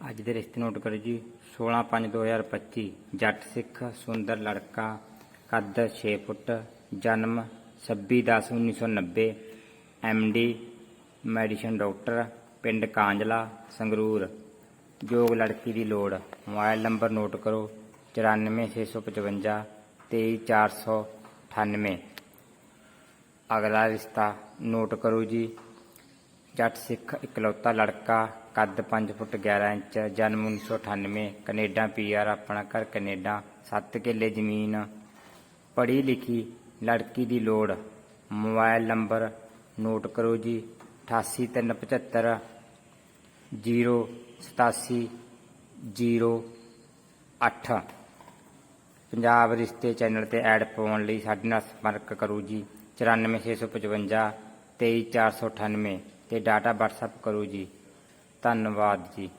ਅੱਜ ਦੇ ਰਿਸ਼ਤੇ ਨੋਟ ਕਰੋ ਜੀ 16/5/2025 ਜੱਟ ਸਿੱਖ, ਸੁੰਦਰ ਲੜਕਾ, ਕੱਦ 6 ਫੁੱਟ, ਜਨਮ 26/10/1990 ਡੀ ਮੈਡੀਸਨ ਡਾਕਟਰ, ਪਿੰਡ ਕਾਂਜਲਾ, ਸੰਗਰੂਰ। ਯੋਗ ਲੜਕੀ ਦੀ ਲੋੜ। ਮੋਬਾਈਲ ਨੰਬਰ ਨੋਟ ਕਰੋ 94655 23498 ਅਗਲਾ ਰਿਸ਼ਤਾ ਨੋਟ ਕਰੋ ਜੀ ਜੱਟ ਸਿੱਖ, ਇਕਲੌਤਾ ਲੜਕਾ, ਕੱਦ 5 ਫੁੱਟ 11 ਇੰਚ, ਜਨਮ 1998 ਕੈਨੇਡਾ ਪੀਆਰ ਆਪਣਾ ਘਰ ਕੈਨੇਡਾ 7 ਕਿੱਲੇ ਜ਼ਮੀਨ ਪੜ੍ਹੀ ਲਿਖੀ ਲੜਕੀ ਦੀ ਲੋੜ। ਮੋਬਾਈਲ ਨੰਬਰ, ਨੋਟ ਕਰੋ ਜੀ 88375 087 08 ਪੰਜਾਬ ਰਿਸ਼ਤੇ ਚੈਨਲ ਤੇ ਐਡ ਪਾਉਣ ਲਈ ਸਾਡੇ ਨਾਲ ਸੰਪਰਕ ਕਰੋ ਜੀ 94655 23498 ਤੇ ਡਾਟਾ WhatsApp ਕਰੋ ਜੀ। ਧੰਨਵਾਦ ਜੀ।